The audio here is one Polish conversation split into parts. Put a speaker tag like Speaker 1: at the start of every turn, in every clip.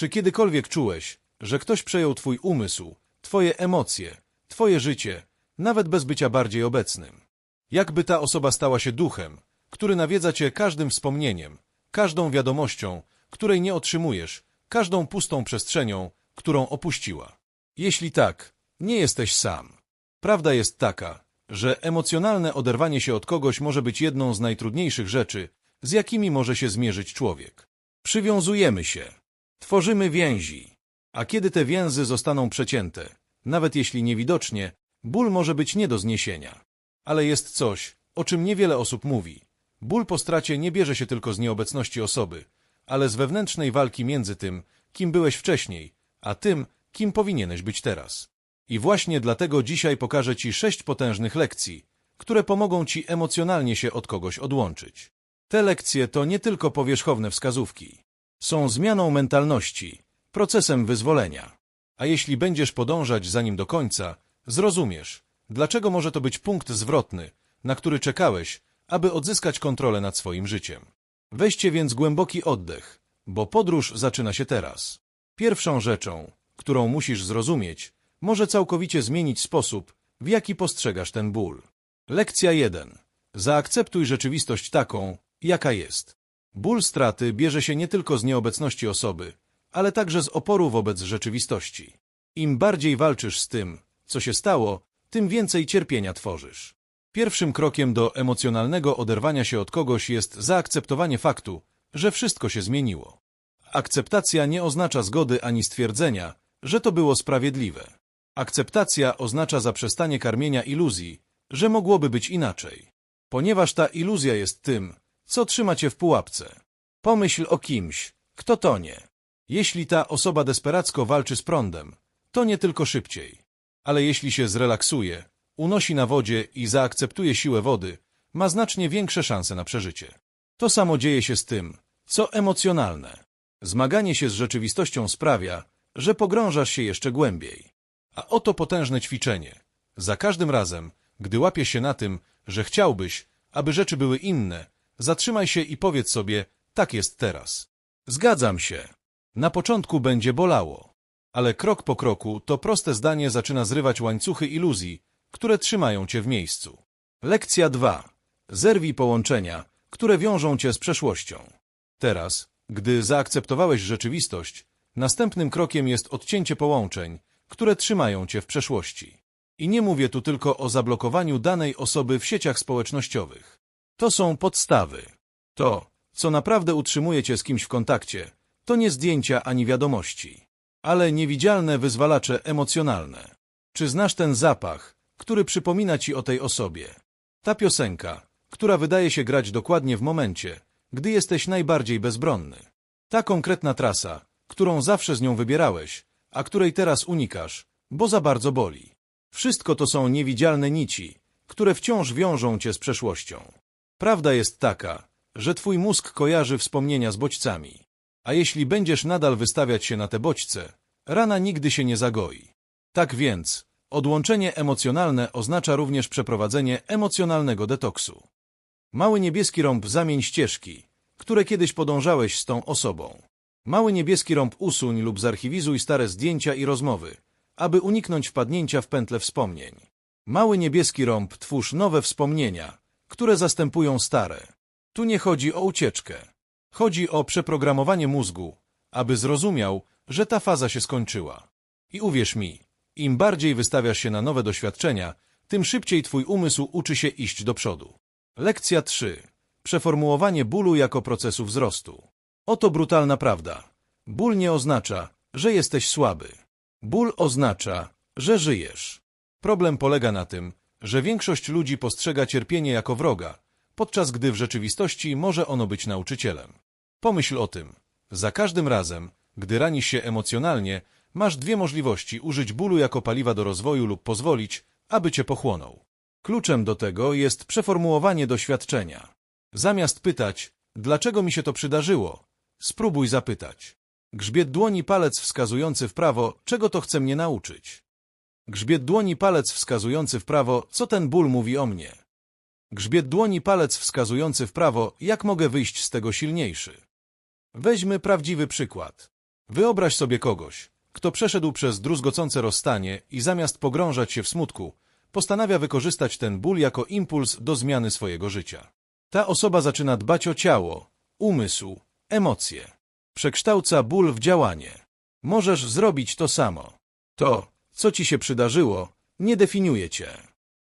Speaker 1: Czy kiedykolwiek czułeś, że ktoś przejął twój umysł, twoje emocje, twoje życie, nawet bez bycia bardziej obecnym? Jakby ta osoba stała się duchem, który nawiedza cię każdym wspomnieniem, każdą wiadomością, której nie otrzymujesz, każdą pustą przestrzenią, którą opuściła. Jeśli tak, nie jesteś sam. Prawda jest taka, że emocjonalne oderwanie się od kogoś może być jedną z najtrudniejszych rzeczy, z jakimi może się zmierzyć człowiek. Przywiązujemy się, tworzymy więzi, a kiedy te więzy zostaną przecięte, nawet jeśli niewidocznie, ból może być nie do zniesienia. Ale jest coś, o czym niewiele osób mówi. Ból po stracie nie bierze się tylko z nieobecności osoby, ale z wewnętrznej walki między tym, kim byłeś wcześniej, a tym, kim powinieneś być teraz. I właśnie dlatego dzisiaj pokażę Ci sześć potężnych lekcji, które pomogą Ci emocjonalnie się od kogoś odłączyć. Te lekcje to nie tylko powierzchowne wskazówki. Są zmianą mentalności, procesem wyzwolenia. A jeśli będziesz podążać za nim do końca, zrozumiesz, dlaczego może to być punkt zwrotny, na który czekałeś, aby odzyskać kontrolę nad swoim życiem. Weźcie więc głęboki oddech, bo podróż zaczyna się teraz. Pierwszą rzeczą, którą musisz zrozumieć, może całkowicie zmienić sposób, w jaki postrzegasz ten ból. Lekcja 1. Zaakceptuj rzeczywistość taką, jaka jest. Ból straty bierze się nie tylko z nieobecności osoby, ale także z oporu wobec rzeczywistości. Im bardziej walczysz z tym, co się stało, tym więcej cierpienia tworzysz. Pierwszym krokiem do emocjonalnego oderwania się od kogoś jest zaakceptowanie faktu, że wszystko się zmieniło. Akceptacja nie oznacza zgody ani stwierdzenia, że to było sprawiedliwe. Akceptacja oznacza zaprzestanie karmienia iluzji, że mogłoby być inaczej. Ponieważ ta iluzja jest tym, co trzyma cię w pułapce. Pomyśl o kimś, kto tonie. Jeśli ta osoba desperacko walczy z prądem, to nie tylko szybciej. Ale jeśli się zrelaksuje, unosi na wodzie i zaakceptuje siłę wody, ma znacznie większe szanse na przeżycie. To samo dzieje się z tym, co emocjonalne. Zmaganie się z rzeczywistością sprawia, że pogrążasz się jeszcze głębiej. A oto potężne ćwiczenie. Za każdym razem, gdy łapiesz się na tym, że chciałbyś, aby rzeczy były inne, zatrzymaj się i powiedz sobie, tak jest teraz. Zgadzam się. Na początku będzie bolało. Ale krok po kroku to proste zdanie zaczyna zrywać łańcuchy iluzji, które trzymają cię w miejscu. Lekcja 2. Zerwij połączenia, które wiążą cię z przeszłością. Teraz, gdy zaakceptowałeś rzeczywistość, następnym krokiem jest odcięcie połączeń, które trzymają cię w przeszłości. I nie mówię tu tylko o zablokowaniu danej osoby w sieciach społecznościowych. To są podstawy. To, co naprawdę utrzymuje cię z kimś w kontakcie, to nie zdjęcia ani wiadomości, ale niewidzialne wyzwalacze emocjonalne. Czy znasz ten zapach, który przypomina ci o tej osobie? Ta piosenka, która wydaje się grać dokładnie w momencie, gdy jesteś najbardziej bezbronny. Ta konkretna trasa, którą zawsze z nią wybierałeś, a której teraz unikasz, bo za bardzo boli. Wszystko to są niewidzialne nici, które wciąż wiążą cię z przeszłością. Prawda jest taka, że twój mózg kojarzy wspomnienia z bodźcami. A jeśli będziesz nadal wystawiać się na te bodźce, rana nigdy się nie zagoi. Tak więc, odłączenie emocjonalne oznacza również przeprowadzenie emocjonalnego detoksu. Mały niebieski rąb zamień ścieżki, które kiedyś podążałeś z tą osobą. Mały niebieski rąb usuń lub zarchiwizuj stare zdjęcia i rozmowy, aby uniknąć wpadnięcia w pętle wspomnień. Mały niebieski rąb twórz nowe wspomnienia, które zastępują stare. Tu nie chodzi o ucieczkę. Chodzi o przeprogramowanie mózgu, aby zrozumiał, że ta faza się skończyła. I uwierz mi, im bardziej wystawiasz się na nowe doświadczenia, tym szybciej twój umysł uczy się iść do przodu. Lekcja 3. Przeformułowanie bólu jako procesu wzrostu. Oto brutalna prawda. Ból nie oznacza, że jesteś słaby. Ból oznacza, że żyjesz. Problem polega na tym, że większość ludzi postrzega cierpienie jako wroga, podczas gdy w rzeczywistości może ono być nauczycielem. Pomyśl o tym. Za każdym razem, gdy ranisz się emocjonalnie, masz dwie możliwości użyć bólu jako paliwa do rozwoju lub pozwolić, aby cię pochłonął. Kluczem do tego jest przeformułowanie doświadczenia. Zamiast pytać, dlaczego mi się to przydarzyło, spróbuj zapytać. Grzbiet dłoni palec wskazujący w prawo, czego to chce mnie nauczyć. Grzbiet dłoni palec wskazujący w prawo, co ten ból mówi o mnie. Grzbiet dłoni palec wskazujący w prawo, jak mogę wyjść z tego silniejszy. Weźmy prawdziwy przykład. Wyobraź sobie kogoś, kto przeszedł przez druzgocące rozstanie i zamiast pogrążać się w smutku, postanawia wykorzystać ten ból jako impuls do zmiany swojego życia. Ta osoba zaczyna dbać o ciało, umysł, emocje. Przekształca ból w działanie. Możesz zrobić to samo. To, co ci się przydarzyło, nie definiuje cię.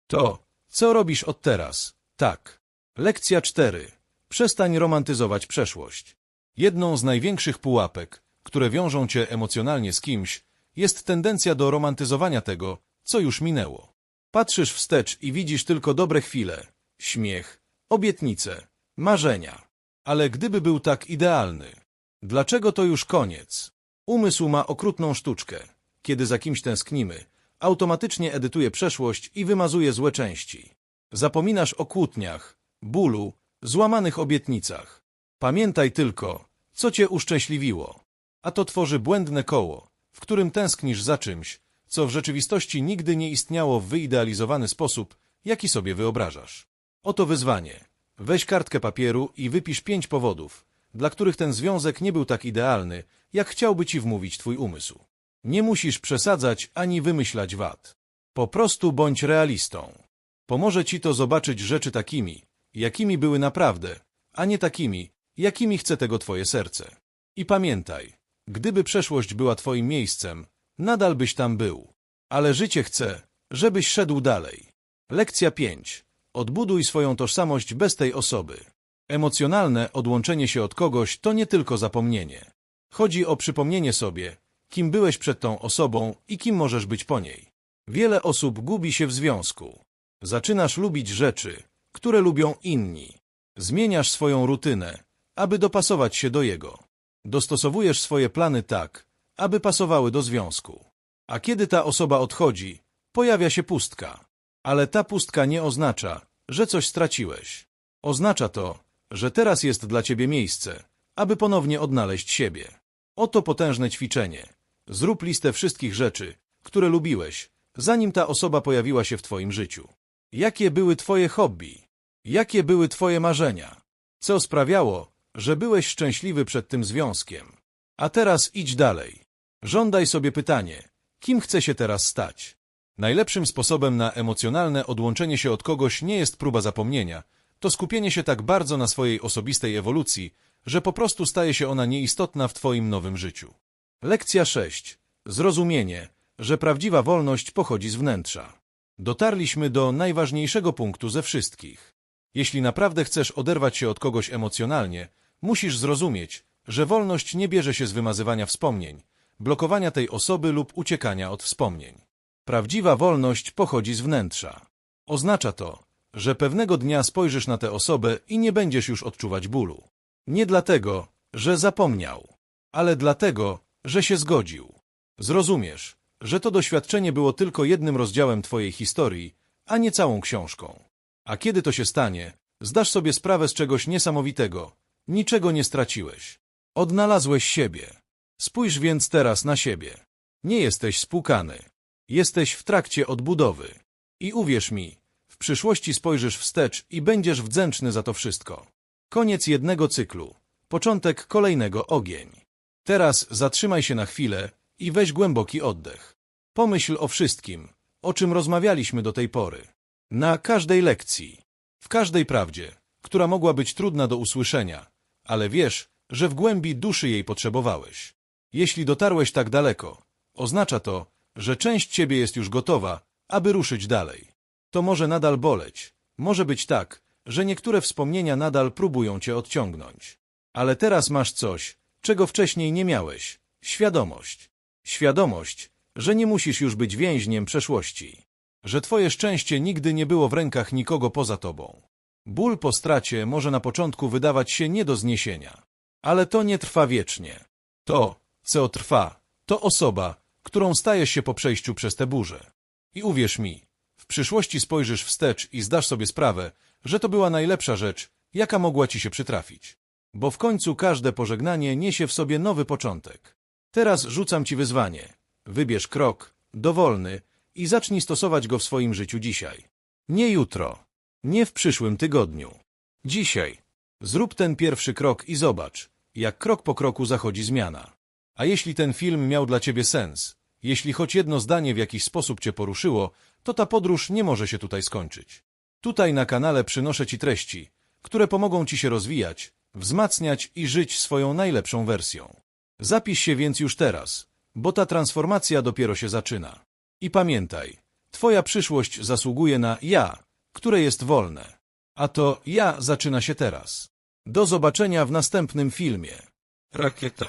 Speaker 1: To, co robisz od teraz, tak. Lekcja 4. Przestań romantyzować przeszłość. Jedną z największych pułapek, które wiążą cię emocjonalnie z kimś, jest tendencja do romantyzowania tego, co już minęło. Patrzysz wstecz i widzisz tylko dobre chwile, śmiech, obietnice, marzenia. Ale gdyby był tak idealny, dlaczego to już koniec? Umysł ma okrutną sztuczkę. Kiedy za kimś tęsknimy, automatycznie edytuje przeszłość i wymazuje złe części. Zapominasz o kłótniach, bólu, złamanych obietnicach. Pamiętaj tylko, co cię uszczęśliwiło. A to tworzy błędne koło, w którym tęsknisz za czymś, co w rzeczywistości nigdy nie istniało w wyidealizowany sposób, jaki sobie wyobrażasz. Oto wyzwanie. Weź kartkę papieru i wypisz pięć powodów, dla których ten związek nie był tak idealny, jak chciałby ci wmówić twój umysł. Nie musisz przesadzać ani wymyślać wad. Po prostu bądź realistą. Pomoże ci to zobaczyć rzeczy takimi, jakimi były naprawdę, a nie takimi, jakimi chce tego twoje serce. I pamiętaj, gdyby przeszłość była twoim miejscem, nadal byś tam był. Ale życie chce, żebyś szedł dalej. Lekcja 5. Odbuduj swoją tożsamość bez tej osoby. Emocjonalne odłączenie się od kogoś to nie tylko zapomnienie. Chodzi o przypomnienie sobie, kim byłeś przed tą osobą i kim możesz być po niej. Wiele osób gubi się w związku. Zaczynasz lubić rzeczy, które lubią inni. Zmieniasz swoją rutynę, aby dopasować się do jego. Dostosowujesz swoje plany tak, aby pasowały do związku. A kiedy ta osoba odchodzi, pojawia się pustka. Ale ta pustka nie oznacza, że coś straciłeś. Oznacza to, że teraz jest dla ciebie miejsce, aby ponownie odnaleźć siebie. Oto potężne ćwiczenie. Zrób listę wszystkich rzeczy, które lubiłeś, zanim ta osoba pojawiła się w twoim życiu. Jakie były twoje hobby? Jakie były twoje marzenia? Co sprawiało, że byłeś szczęśliwy przed tym związkiem? A teraz idź dalej. Żądaj sobie pytanie, kim chce się teraz stać? Najlepszym sposobem na emocjonalne odłączenie się od kogoś nie jest próba zapomnienia, to skupienie się tak bardzo na swojej osobistej ewolucji, że po prostu staje się ona nieistotna w Twoim nowym życiu. Lekcja 6. Zrozumienie, że prawdziwa wolność pochodzi z wnętrza. Dotarliśmy do najważniejszego punktu ze wszystkich. Jeśli naprawdę chcesz oderwać się od kogoś emocjonalnie, musisz zrozumieć, że wolność nie bierze się z wymazywania wspomnień, blokowania tej osoby lub uciekania od wspomnień. Prawdziwa wolność pochodzi z wnętrza. Oznacza to, że pewnego dnia spojrzysz na tę osobę i nie będziesz już odczuwać bólu. Nie dlatego, że zapomniał, ale dlatego, że się zgodził. Zrozumiesz, że to doświadczenie było tylko jednym rozdziałem Twojej historii, a nie całą książką. A kiedy to się stanie, zdasz sobie sprawę z czegoś niesamowitego. Niczego nie straciłeś. Odnalazłeś siebie. Spójrz więc teraz na siebie. Nie jesteś spłukany. Jesteś w trakcie odbudowy. I uwierz mi, w przyszłości spojrzysz wstecz i będziesz wdzięczny za to wszystko. Koniec jednego cyklu. Początek kolejnego ogień. Teraz zatrzymaj się na chwilę i weź głęboki oddech. Pomyśl o wszystkim, o czym rozmawialiśmy do tej pory. Na każdej lekcji, w każdej prawdzie, która mogła być trudna do usłyszenia, ale wiesz, że w głębi duszy jej potrzebowałeś. Jeśli dotarłeś tak daleko, oznacza to, że część ciebie jest już gotowa, aby ruszyć dalej. To może nadal boleć, może być tak, że niektóre wspomnienia nadal próbują cię odciągnąć. Ale teraz masz coś, czego wcześniej nie miałeś. Świadomość. Świadomość, że nie musisz już być więźniem przeszłości. Że twoje szczęście nigdy nie było w rękach nikogo poza tobą. Ból po stracie może na początku wydawać się nie do zniesienia. Ale to nie trwa wiecznie. To, co trwa, to osoba, którą stajesz się po przejściu przez tę burzę. I uwierz mi, w przyszłości spojrzysz wstecz i zdasz sobie sprawę, że to była najlepsza rzecz, jaka mogła ci się przytrafić. Bo w końcu każde pożegnanie niesie w sobie nowy początek. Teraz rzucam ci wyzwanie. Wybierz krok, dowolny, i zacznij stosować go w swoim życiu dzisiaj. Nie jutro, nie w przyszłym tygodniu. Dzisiaj. Zrób ten pierwszy krok i zobacz, jak krok po kroku zachodzi zmiana. A jeśli ten film miał dla ciebie sens, jeśli choć jedno zdanie w jakiś sposób cię poruszyło, to ta podróż nie może się tutaj skończyć. Tutaj na kanale przynoszę ci treści, które pomogą ci się rozwijać, wzmacniać i żyć swoją najlepszą wersją. Zapisz się więc już teraz, bo ta transformacja dopiero się zaczyna. I pamiętaj, twoja przyszłość zasługuje na ja, które jest wolne. A to ja zaczyna się teraz. Do zobaczenia w następnym filmie.
Speaker 2: Rakieta.